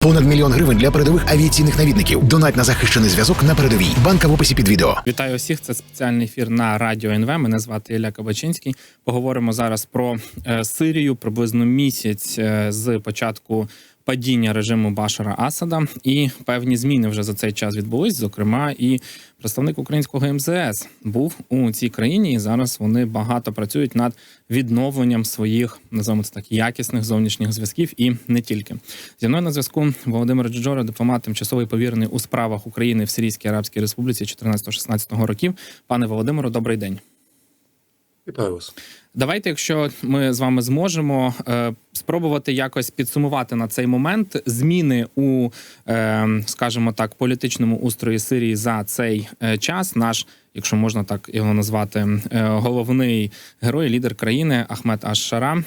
Понад мільйон гривень для передових авіаційних навідників. Донать на захищений зв'язок на передовій. Банка в описі під відео. Вітаю всіх. Це спеціальний ефір на радіо НВ. Мене звати Ілля Кабачинський. Поговоримо зараз про е, Сирію приблизно місяць е, з початку падіння режиму Башара Асада. І певні зміни вже за цей час відбулись. Зокрема, і представник українського МЗС був у цій країні, і зараз вони багато працюють над відновленням своїх називаємо це так якісних зовнішніх зв'язків і не тільки. Зі мною на зв'язку Володимир Джора, дипломат, тимчасовий повірений у справах України в Сирійській Арабській Республіці 14-16 років. Пане Володимиру, добрий день. Вітаю вас. Давайте, якщо ми з вами зможемо е, спробувати якось підсумувати на цей момент зміни у, е, скажімо так, політичному устрої Сирії за цей е, час. Наш, якщо можна так його назвати, головний герой, лідер країни Ахмед Аш-Шара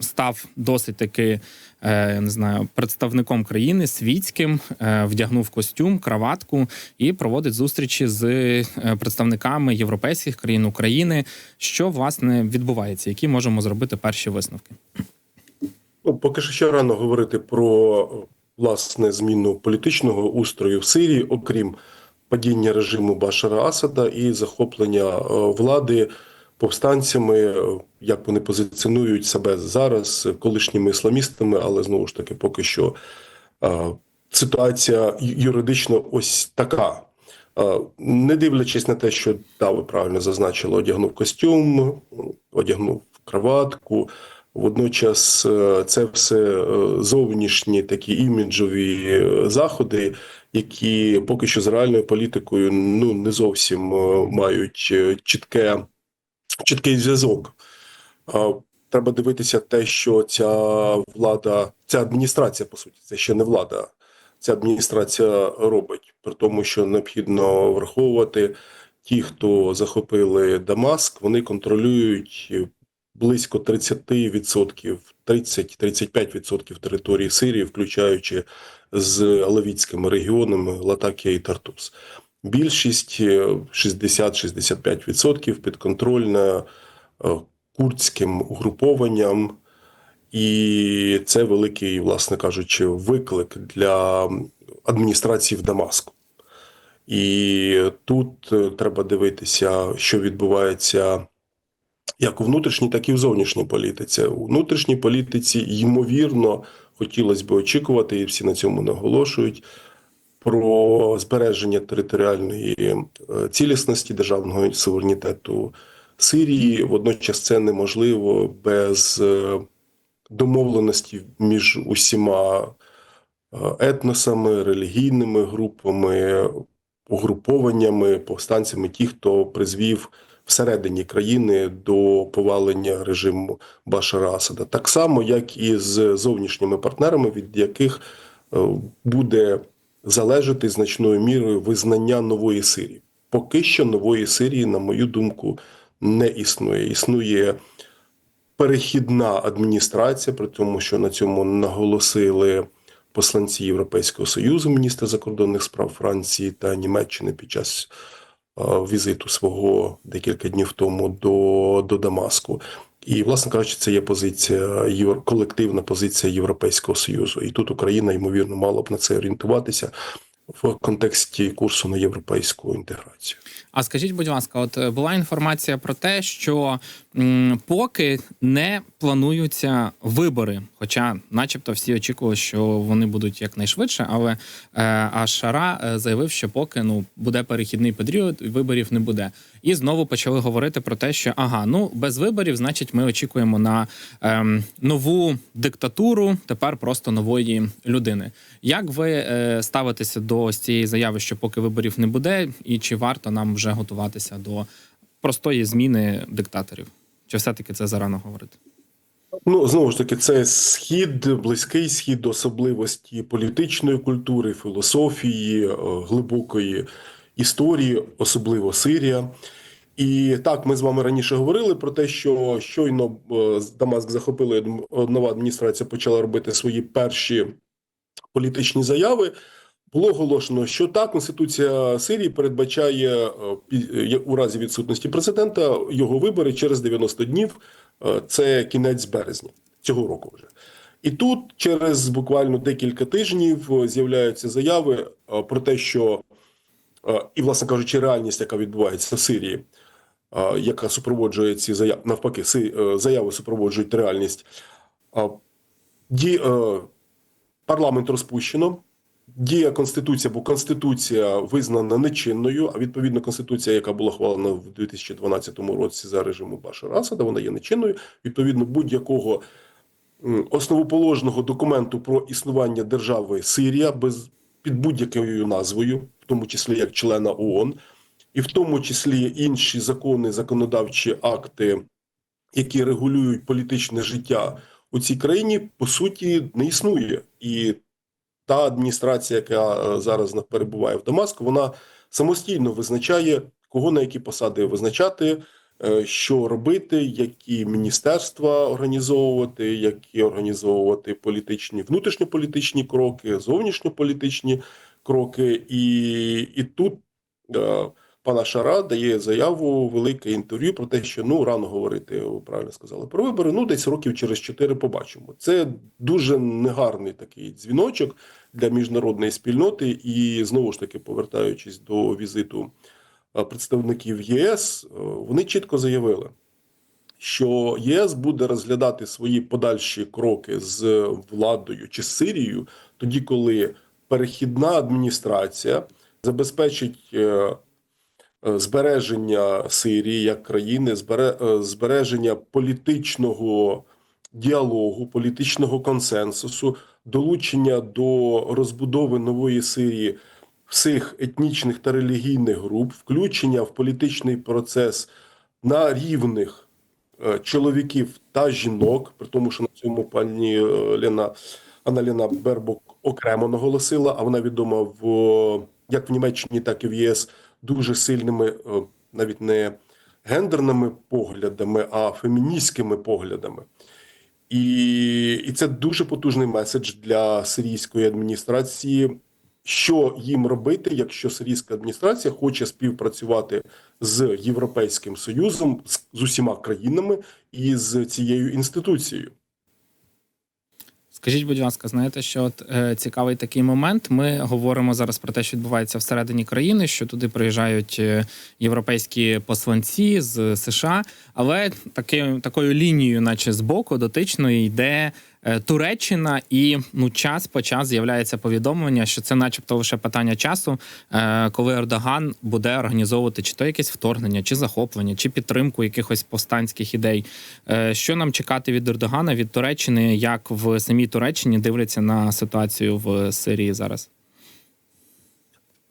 став досить таки. я Не знаю, представником країни світським вдягнув костюм, краватку і проводить зустрічі з представниками європейських країн України. Що власне відбувається? Які можемо зробити перші висновки? Ну, поки що ще рано говорити про власне зміну політичного устрою в Сирії, окрім падіння режиму Башара Асада і захоплення е, влади повстанцями, е, як вони позиціонують себе зараз, колишніми ісламістами, але знову ж таки, поки що е, ситуація юридично ось така. Не дивлячись на те, що да, ви правильно зазначили, одягнув костюм, одягнув краватку. Водночас е, це все е, зовнішні такі іміджові е, заходи, які поки що з реальною політикою ну не зовсім мають чітке, чіткий зв'язок. Треба дивитися те, що ця влада, ця адміністрація, по суті, це ще не влада. Ця адміністрація робить, при тому, що необхідно враховувати ті, хто захопили Дамаск, вони контролюють близько 30%, 30-35% території Сирії, включаючи з Алавітськими регіонами Латакія і Тартус. Більшість е, 60-65% підконтрольна е, курдським угрупованням, і це великий, власне кажучи, виклик для адміністрації в Дамаску. І тут е, треба дивитися, що відбувається як у внутрішній, так і в зовнішній політиці. У внутрішній політиці, ймовірно, хотілося б очікувати, і всі на цьому наголошують. Про збереження територіальної е, цілісності державного суверенітету Сирії. Водночас це неможливо без е, домовленості між усіма етносами, релігійними групами, угрупованнями, повстанцями, ті, хто призвів всередині країни до повалення режиму Башара Асада, так само як і з зовнішніми партнерами, від яких е, буде залежати значною мірою визнання нової Сирії. Поки що нової Сирії, на мою думку, не існує. Існує перехідна адміністрація, при тому, що на цьому наголосили посланці Європейського союзу, міністри закордонних справ Франції та Німеччини під час візиту свого декілька днів тому до, до Дамаску. І, власне кажучи, це є позиція колективна позиція Європейського союзу. І тут Україна ймовірно мала б на це орієнтуватися в контексті курсу на європейську інтеграцію. А скажіть, будь ласка, от е, була інформація про те, що м, поки не плануються вибори, хоча, начебто, всі очікували, що вони будуть якнайшвидше, але е, Ашара е, заявив, що поки ну буде перехідний період, виборів не буде. І знову почали говорити про те, що ага, ну без виборів, значить, ми очікуємо на ем, нову диктатуру, тепер просто нової людини. Як ви е, ставитеся до цієї заяви, що поки виборів не буде, і чи варто нам вже готуватися до простої зміни диктаторів? Чи все-таки це зарано говорити? Ну, знову ж таки, це схід, близький схід особливості політичної культури, філософії, е, глибокої історії, особливо Сирія. І так, ми з вами раніше говорили про те, що щойно е, Дамаск захопили нова адміністрація, почала робити свої перші політичні заяви. Було оголошено, що так, Конституція Сирії передбачає е, у разі відсутності президента його вибори через 90 днів. Е, Це кінець березня цього року вже. І тут через буквально декілька тижнів е, з'являються заяви про те, що і, власне кажучи, реальність, яка відбувається в Сирії, яка супроводжує ці заяви, навпаки, заяви супроводжують реальність. Парламент розпущено. Діє конституція, бо конституція визнана нечинною. А відповідно, конституція, яка була ухвалена в 2012 році за режиму Башара Асада, вона є нечинною. Відповідно, будь-якого основоположного документу про існування держави Сирія без під будь-якою назвою, в тому числі як члена ООН, і в тому числі інші закони, законодавчі акти, які регулюють політичне життя у цій країні, по суті, не існує. І та адміністрація, яка е, зараз перебуває в Дамаску, вона самостійно визначає, кого на які посади визначати, е, що робити, які міністерства організовувати, які організовувати політичні внутрішньополітичні кроки, зовнішньополітичні кроки. І, і тут е, пана Шара дає заяву, велике інтерв'ю про те, що ну рано говорити, ви правильно сказали про вибори. Ну, десь років через чотири побачимо. Це дуже негарний такий дзвіночок для міжнародної спільноти. І знову ж таки, повертаючись до візиту представників ЄС, е, вони чітко заявили. Що ЄС буде розглядати свої подальші кроки з владою чи Сирією, тоді, коли перехідна адміністрація забезпечить е, збереження Сирії як країни, е, збереження політичного діалогу, політичного консенсусу, долучення до розбудови нової Сирії всіх етнічних та релігійних груп, включення в політичний процес на рівних е, чоловіків та жінок, при тому, що на цьому пані е, Лена Анна Лена Бербок окремо наголосила, а вона відома в як в Німеччині, так і в ЄС дуже сильними, е, навіть не гендерними поглядами, а феміністськими поглядами. І, і це дуже потужний меседж для сирійської адміністрації. Що їм робити, якщо сирійська адміністрація хоче співпрацювати з Європейським Союзом, з, з усіма країнами і з цією інституцією? Скажіть, будь ласка, знаєте, що от е, цікавий такий момент. Ми говоримо зараз про те, що відбувається всередині країни, що туди приїжджають е, європейські посланці з США, але таки, такою лінією, наче з боку, дотичною, йде е, Туреччина, і ну час по час з'являється повідомлення, що це, начебто, лише питання часу, е, коли Ердоган буде організовувати чи то якесь вторгнення, чи захоплення, чи підтримку якихось повстанських ідей. Е, Що нам чекати від Ердогана, від Туреччини, як в самій Туреччині дивляться на ситуацію в Сирії зараз?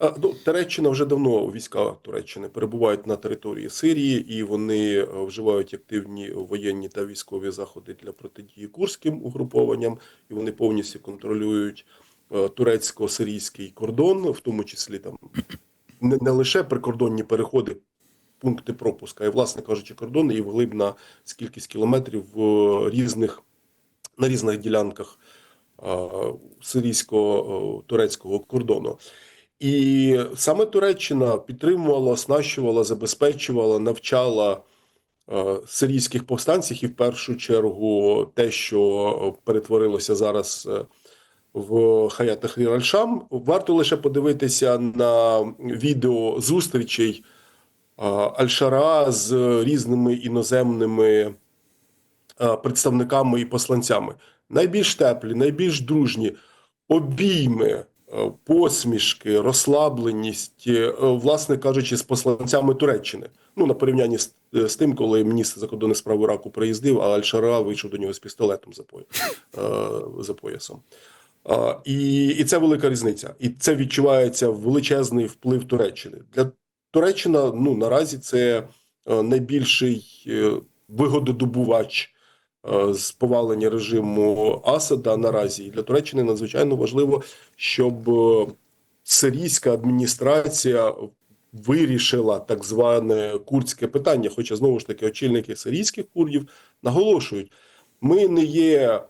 Ну, Туреччина вже давно війська Туреччини перебувають на території Сирії, і вони е, вживають активні воєнні та військові заходи для протидії курським угрупованням, і вони повністю контролюють е, турецько-сирійський кордон, в тому числі там не, не лише прикордонні переходи, пункти пропуска, й, власне кажучи, кордони і вглиб на скількись кілометрів в різних на різних ділянках е, сирійсько-турецького кордону. І саме Туреччина підтримувала, оснащувала, забезпечувала, навчала е, сирійських повстанців, і в першу чергу те, що перетворилося зараз е, в Хаят Тахрір Аль-Шам. Варто лише подивитися на відео зустрічей е, Аль-Шара з різними іноземними представниками і посланцями. Найбільш теплі, найбільш дружні обійми, посмішки, розслабленість, е, власне кажучи, з посланцями Туреччини. Ну на порівнянні з, з тим, коли міністр закордонних справ Іраку приїздив, а Аль-Шара вийшов до нього з пістолетом за, поя, е, за поясом. І, і це велика різниця. І це відчувається величезний вплив Туреччини. Для Туреччина ну наразі це е, найбільший е, вигододобувач е, з повалення режиму Асада наразі. І для Туреччини надзвичайно важливо, щоб е, сирійська адміністрація вирішила так зване курдське питання. Хоча знову ж таки очільники сирійських курдів наголошують, ми не є е,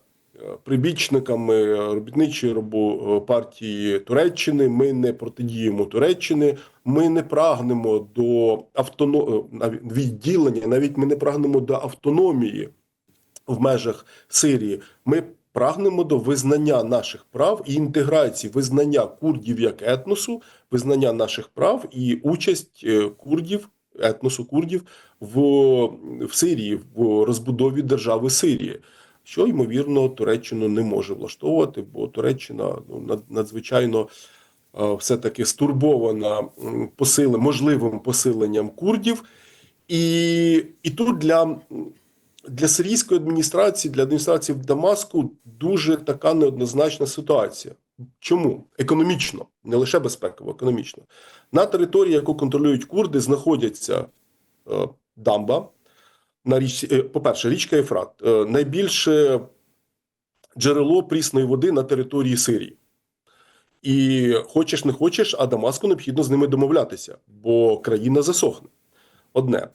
прибічниками робітничої робо е, партії Туреччини. Ми не протидіємо Туреччини. Ми не прагнемо до автоно... е, відділення. Навіть ми не прагнемо до автономії в межах Сирії. Ми прагнемо до визнання наших прав і інтеграції визнання курдів як етносу, визнання наших прав і участь е, курдів, етносу курдів в, в Сирії, в розбудові держави Сирії. Що ймовірно Туреччину не може влаштовувати, бо Туреччина ну надзвичайно е, все-таки стурбована посили, можливим посиленням курдів. І, і тут для, для сирійської адміністрації, для адміністрації в Дамаску дуже така неоднозначна ситуація. Чому? Економічно, не лише безпеково, економічно. На території, яку контролюють курди, знаходяться е, дамба. На річці, е, по-перше, річка Єфрат, е, найбільше джерело прісної води на території Сирії. І хочеш не хочеш, а Дамаску необхідно з ними домовлятися, бо країна засохне. Одне.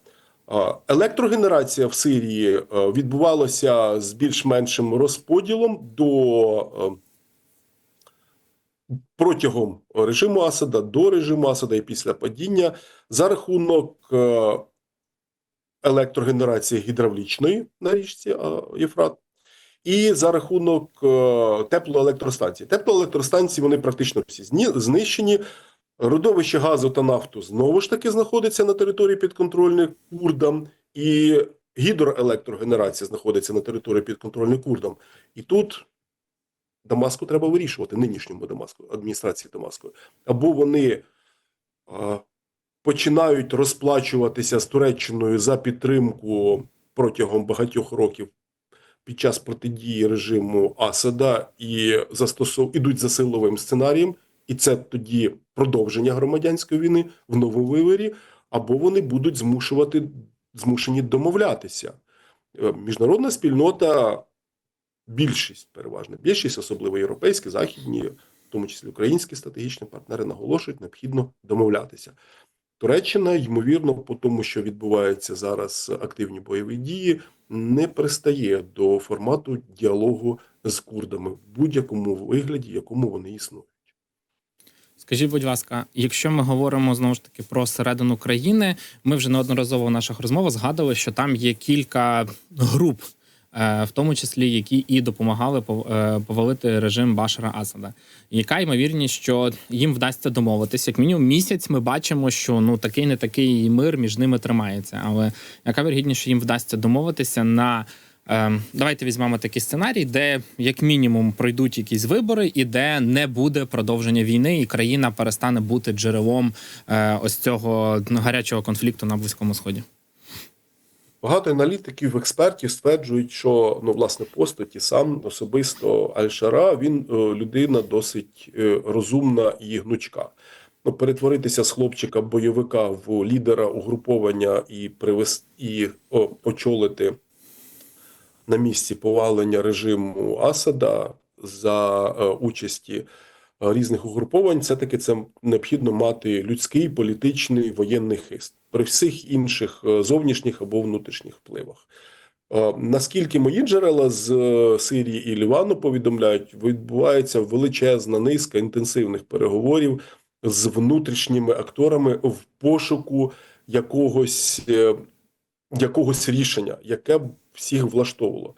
Електрогенерація в Сирії е, відбувалася з більш-меншим розподілом до е, протягом режиму Асада, до режиму Асада і після падіння за рахунок е, електрогенерації гідравлічної на річці Єфрат. І за рахунок теплоелектростанцій. Теплоелектростанції вони практично всі знищені. Родовище газу та нафту знову ж таки знаходиться на території підконтрольних курдам, і гідроелектрогенерація знаходиться на території підконтрольних курдам. І тут Дамаску треба вирішувати, нинішньому Дамаску, адміністрації Дамаску. Або вони е, починають розплачуватися з Туреччиною за підтримку протягом багатьох років під час протидії режиму Асада і застосов... ідуть за силовим сценарієм, і це тоді продовження громадянської війни в новому виворі, або вони будуть змушувати змушені домовлятися. Е, Міжнародна спільнота, більшість, переважна більшість, особливо європейські, західні, в тому числі українські стратегічні партнери, наголошують, необхідно домовлятися. Туреччина, ймовірно, по тому, що відбуваються зараз активні бойові дії, не пристає до формату діалогу з курдами в будь-якому вигляді, якому вони існують. Скажіть, будь ласка, якщо ми говоримо знову ж таки про середину країни, ми вже неодноразово в наших розмовах згадували, що там є кілька груп, е, в тому числі які і допомагали е, повалити режим Башара Асада. Яка ймовірність, що їм вдасться домовитися? Як мінімум місяць ми бачимо, що ну такий не такий мир між ними тримається. Але яка вірогідність, що їм вдасться домовитися на Давайте візьмемо такий сценарій, де як мінімум пройдуть якісь вибори, і де не буде продовження війни, і країна перестане бути джерелом е, ось цього ну, гарячого конфлікту на близькому сході. Багато аналітиків, експертів стверджують, що ну власне постаті сам особисто Аль-Шара він е, людина досить е, розумна і гнучка. Ну, перетворитися з хлопчика бойовика в лідера угруповання і привести і о, очолити на місці повалення режиму Асада за е, участі е, різних угруповань, це таки це необхідно мати людський, політичний, воєнний хист при всіх інших е, зовнішніх або внутрішніх впливах. Наскільки мої джерела з Сирії і Лівану повідомляють, відбувається величезна низка інтенсивних переговорів з внутрішніми акторами в пошуку якогось, якогось рішення, яке б всіх влаштовувало.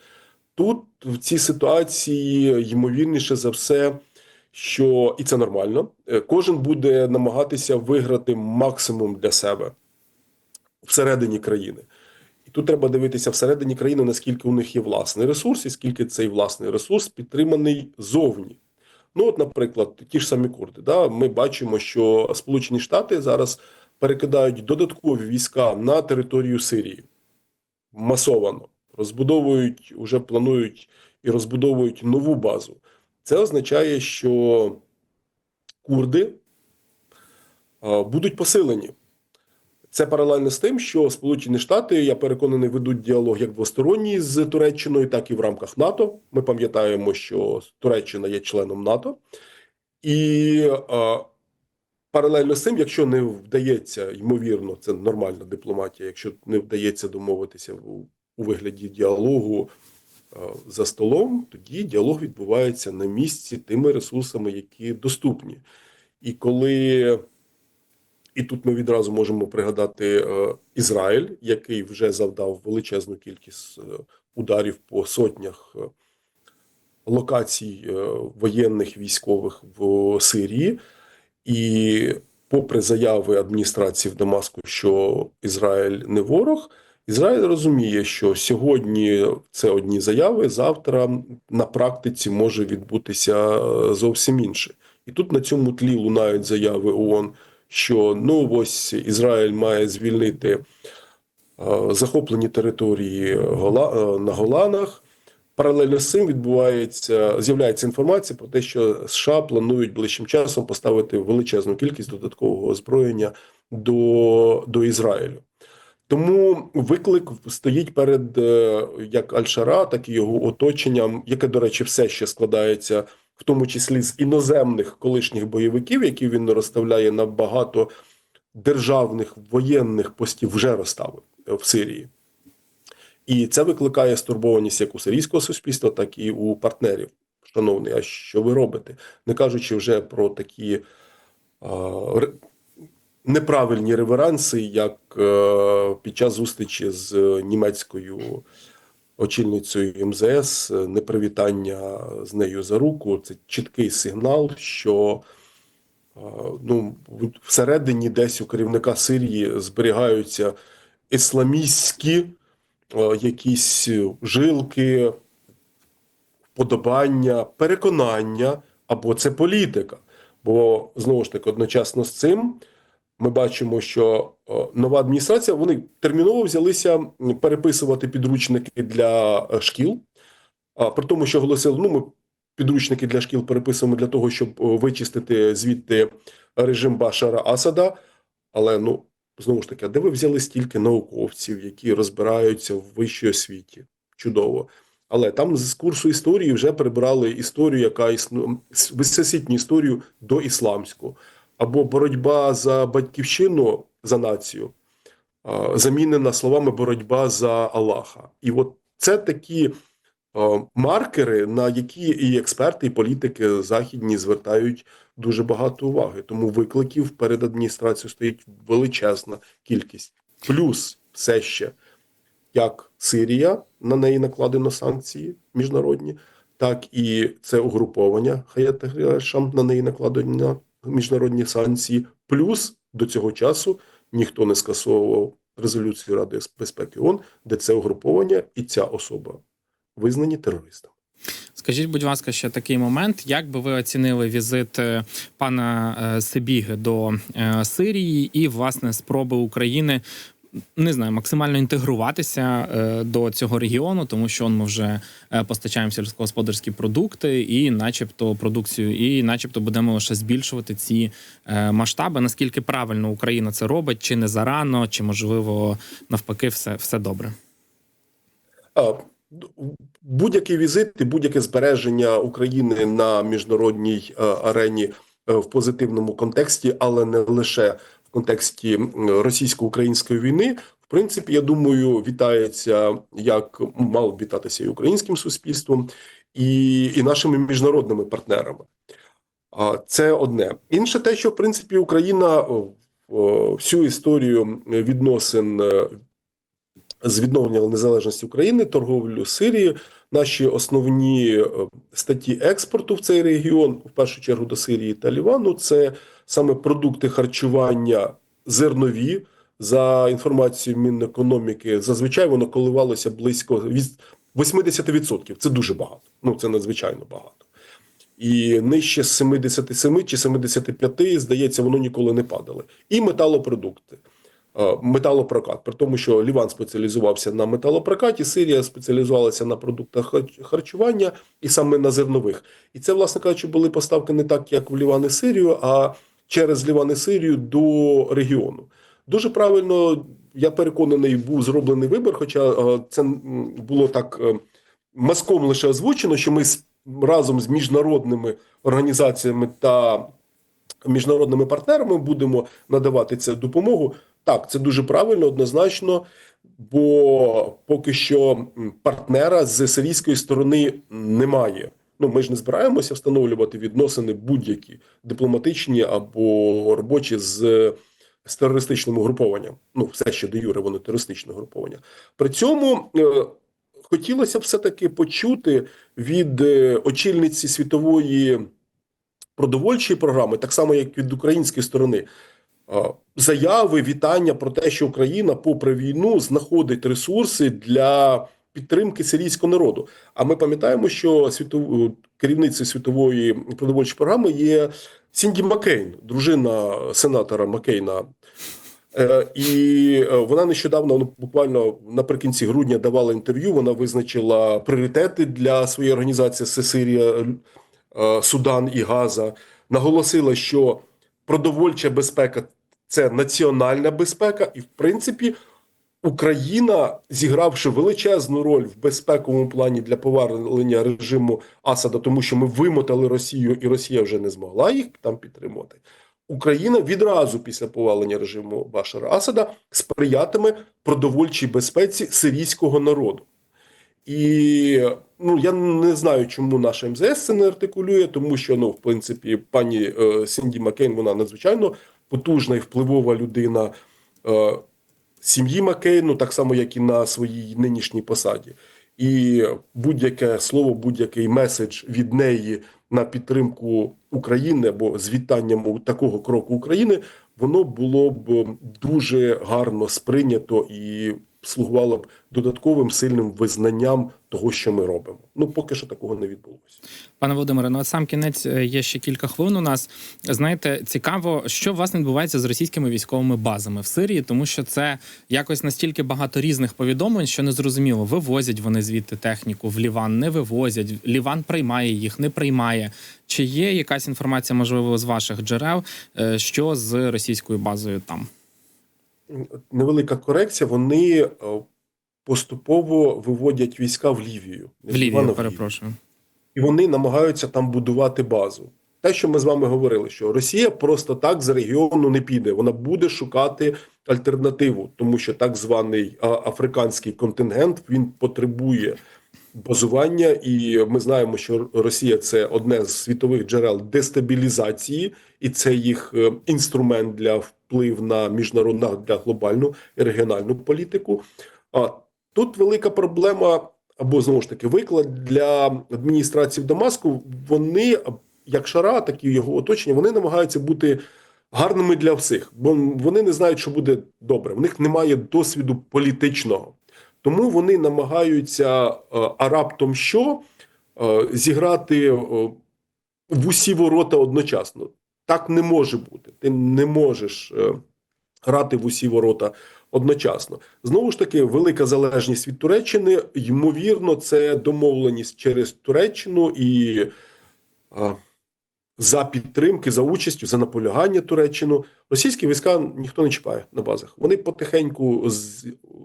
Тут в цій ситуації ймовірніше за все, що і це нормально. е, Кожен буде намагатися виграти максимум для себе всередині країни. І тут треба дивитися всередині країни, наскільки у них є власний ресурс, і скільки цей власний ресурс підтриманий зовні. Ну, от, наприклад, ті ж самі курди. Да? Ми бачимо, що Сполучені Штати зараз перекидають додаткові війська на територію Сирії масовано, розбудовують, вже планують і розбудовують нову базу. Це означає, що курди будуть посилені. Це паралельно з тим, що Сполучені Штати, я переконаний, ведуть діалог як двосторонній з Туреччиною, так і в рамках НАТО. Ми пам'ятаємо, що Туреччина є членом НАТО, і паралельно з цим, якщо не вдається, ймовірно, це нормальна дипломатія. Якщо не вдається домовитися у, у вигляді діалогу а, за столом, тоді діалог відбувається на місці тими ресурсами, які доступні. І коли і тут ми відразу можемо пригадати е, Ізраїль, який вже завдав величезну кількість е, ударів по сотнях е, локацій е, воєнних військових в Сирії. І попри заяви адміністрації в Дамаску, що Ізраїль не ворог, Ізраїль розуміє, що сьогодні це одні заяви, завтра на практиці може відбутися е, зовсім інше. І тут на цьому тлі лунають заяви ООН, що ну ось Ізраїль має звільнити е, захоплені території е, на Голанах. Паралельно з цим відбувається з'являється інформація про те, що США планують ближчим часом поставити величезну кількість додаткового озброєння до, до Ізраїлю. Тому виклик стоїть перед е, як Аль-Шара, так і його оточенням, яке, до речі, все ще складається, в тому числі з іноземних колишніх бойовиків, які він розставляє на багато державних воєнних постів вже розставив е, в Сирії. І це викликає стурбованість як у сирійського суспільства, так і у партнерів. Шановний, а що ви робите? Не кажучи вже про такі а, неправильні реверанси, як е, під час зустрічі з німецькою очільницею МЗС, е, непривітання з нею за руку. Це чіткий сигнал, що е, ну, всередині десь у керівника Сирії зберігаються ісламістські е, якісь жилки, вподобання, переконання, або це політика. Бо знову ж таки, одночасно з цим ми бачимо, що е, нова адміністрація вони терміново взялися переписувати підручники для е, шкіл. При тому, що оголосили, ну ми підручники для шкіл переписуємо для того, щоб е, вичистити звідти режим Башара Асада. Але ну знову ж таки, а де ви взяли стільки науковців, які розбираються в вищій освіті? Чудово. Але там з курсу історії вже прибрали історію, яка існу всесвітню історію до ісламську, або боротьба за батьківщину за націю замінена словами боротьба за Аллаха. І от це такі маркери, на які і експерти, і політики західні звертають дуже багато уваги. Тому викликів перед адміністрацією стоїть величезна кількість. Плюс все ще як Сирія, на неї накладено санкції міжнародні, так і це угруповання Хаят Тахрір на неї накладено міжнародні санкції. Плюс до цього часу ніхто не скасовував резолюцію Ради безпеки ООН, де це угруповання і ця особа визнані терористами. Скажіть, будь ласка, ще такий момент. Як би ви оцінили візит е, пана е, Себіги до е, Сирії і власне спроби України? Не знаю, максимально інтегруватися до цього регіону, тому що ми вже постачаємо сільськогосподарські продукти і, начебто, продукцію, і, начебто, будемо лише збільшувати ці масштаби. Наскільки правильно Україна це робить, чи не зарано, чи можливо навпаки, все, все добре. Будь-який візит і будь-яке збереження України на міжнародній е, арені е, в позитивному контексті, але не лише в контексті російсько-української війни. В принципі, я думаю, вітається як б вітатися і українським суспільством, і, і нашими міжнародними партнерами. Це одне. Інше те, що в принципі Україна о, всю історію відносин е, з відновлення незалежності України, торговлю Сирії, наші основні е, статті експорту в цей регіон, в першу чергу до Сирії та Лівану, це саме продукти харчування зернові. За інформацією Мінекономіки, зазвичай воно коливалося близько від 80%. Це дуже багато. Ну це надзвичайно багато. І нижче 77 чи 75, здається, воно ніколи не падало. І металопродукти. Е, Металопрокат, при тому, що Ліван спеціалізувався на металопрокаті, Сирія спеціалізувалася на продуктах харчування і саме на зернових. І це, власне кажучи, були поставки не так, як в Ліван і Сирію, а через Ліван і Сирію до регіону. Дуже правильно, я переконаний, був зроблений вибір, хоча е, це було так е, маском лише озвучено, що ми разом з міжнародними організаціями та міжнародними партнерами будемо надавати цю допомогу. Так, це дуже правильно, однозначно, бо поки що партнера з сирійської сторони немає. Ну, ми ж не збираємося встановлювати відносини будь-які дипломатичні або робочі з, з терористичним угрупованням. Ну, все ще де юре, воно терористичне угруповання. При цьому е, хотілося б все-таки почути від е, очільниці світової продовольчої програми, так само як від української сторони, е, заяви, вітання про те, що Україна, попри війну, знаходить ресурси для підтримки сирійського народу. А ми пам'ятаємо, що світов... керівницею світової продовольчої програми є Сінді Маккейн, дружина сенатора Маккейна. Е, І е, вона нещодавно, ну буквально наприкінці грудня, давала інтерв'ю. Вона визначила пріоритети для своєї організації це Сирія, е, Судан і Газа. Наголосила, що продовольча безпека це національна безпека, і в принципі Україна, зігравши величезну роль в безпековому плані для повернення режиму Асада, тому що ми вимотали Росію, і Росія вже не змогла їх там підтримувати. Україна відразу після повалення режиму Башара Асада сприятиме продовольчій безпеці сирійського народу. І ну я не знаю, чому наша МЗС це не артикулює, тому що ну, в принципі, пані е, Сінді Маккейн, вона надзвичайно потужна і впливова людина е, сім'ї Маккейну, так само як і на своїй нинішній посаді. І будь-яке слово, будь-який меседж від неї на підтримку України або з вітанням такого кроку України, воно було б дуже гарно сприйнято і слугувало б додатковим сильним визнанням того, що ми робимо. Ну поки що такого не відбулося. Пане Володимире, ну от сам кінець е, є ще кілька хвилин. У нас знаєте, цікаво, що власне відбувається з російськими військовими базами в Сирії, тому що це якось настільки багато різних повідомлень, що не зрозуміло, вивозять вони звідти техніку в Ліван, не вивозять. Ліван приймає їх, не приймає. Чи є якась інформація, можливо, з ваших джерел, е, що з російською базою там? Невелика корекція. Вони е, поступово виводять війська в Лівію. В Лівію, перепрошую. і вони намагаються там будувати базу. Те, що ми з вами говорили, що Росія просто так з регіону не піде. Вона буде шукати альтернативу, тому що так званий африканський контингент він потребує базування, і ми знаємо, що Росія це одне з світових джерел дестабілізації, і це їх е, інструмент для вплив на міжнародну для глобальну і регіональну політику. А тут велика проблема або знову ж таки виклад для адміністрації Дамаску. Вони, як шара, так і його оточення, вони намагаються бути гарними для всіх, бо вони не знають, що буде добре. В них немає досвіду політичного, тому вони намагаються е, а раптом що е, зіграти е, в усі ворота одночасно. Так не може бути. Ти не можеш е, грати в усі ворота одночасно. Знову ж таки, велика залежність від Туреччини. Ймовірно, це домовленість через Туреччину і а, за підтримки, за участю, за наполягання Туреччину. Російські війська ніхто не чіпає на базах. Вони потихеньку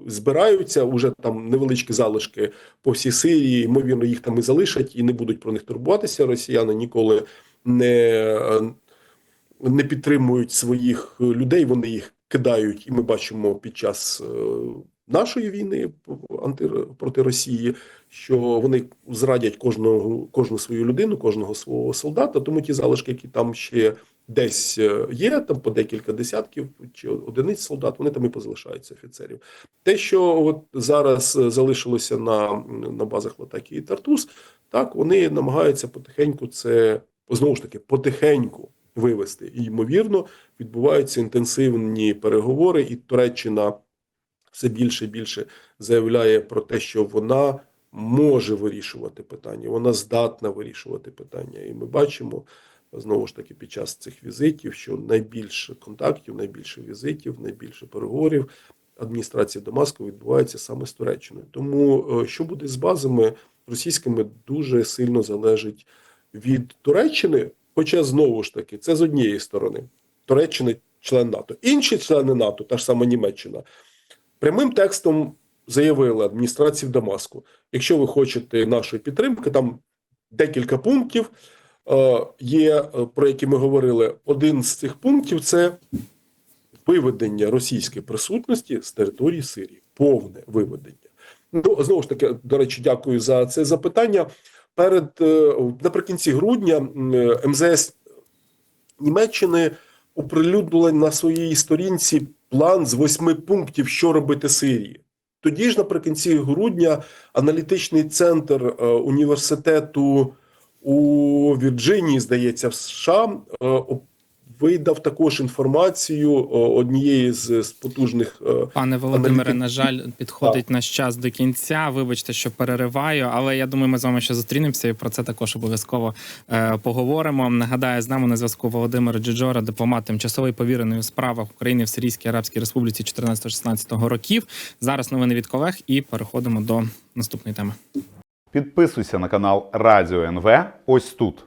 збираються, уже там невеличкі залишки по всій Сирії. Ймовірно, їх там і залишать, і не будуть про них турбуватися. Росіяни ніколи не, не підтримують своїх людей. Вони їх кидають, і ми бачимо під час е, нашої війни проти Росії, що вони зрадять кожного кожну свою людину, кожного свого солдата. Тому ті залишки, які там ще десь е, є, там по декілька десятків чи одиниць солдат, вони там і позалишаються офіцерів. Те, що от зараз е, залишилося на, на базах Латакі і Тартус, так вони намагаються потихеньку це знову ж таки потихеньку вивести. І ймовірно, відбуваються інтенсивні переговори, і Туреччина все більше і більше заявляє про те, що вона може вирішувати питання, вона здатна вирішувати питання. І ми бачимо знову ж таки під час цих візитів, що найбільше контактів, найбільше візитів, найбільше переговорів адміністрації Дамаску відбувається саме з Туреччиною. Тому е, що буде з базами російськими, дуже сильно залежить від Туреччини. Хоча знову ж таки, це з однієї сторони Туреччина член НАТО. Інші члени НАТО, та ж сама Німеччина, прямим текстом заявили адміністрації в Дамаску: якщо ви хочете нашої підтримки, там декілька пунктів е, є, е, про які ми говорили. Один з цих пунктів це виведення російської присутності з території Сирії, повне виведення. Ну знову ж таки, до речі, дякую за це запитання. Перед е, наприкінці грудня е, МЗС Німеччини оприлюднила на своїй сторінці план з восьми пунктів, що робити Сирії. тоді ж, наприкінці грудня, аналітичний центр е, університету у Вірджинії, здається, в США видав також інформацію е, однієї з, потужних е, Пане Володимире, Аналітик- на жаль, підходить наш час до кінця. Вибачте, що перериваю, але я думаю, ми з вами ще зустрінемося і про це також обов'язково е, поговоримо. Нагадаю, з нами на зв'язку Володимир Джиджора, дипломат тимчасовий повірений у справах України в Сирійській Арабській Республіці 14-16 років. Зараз новини від колег і переходимо до наступної теми. Підписуйся на канал Радіо НВ ось тут.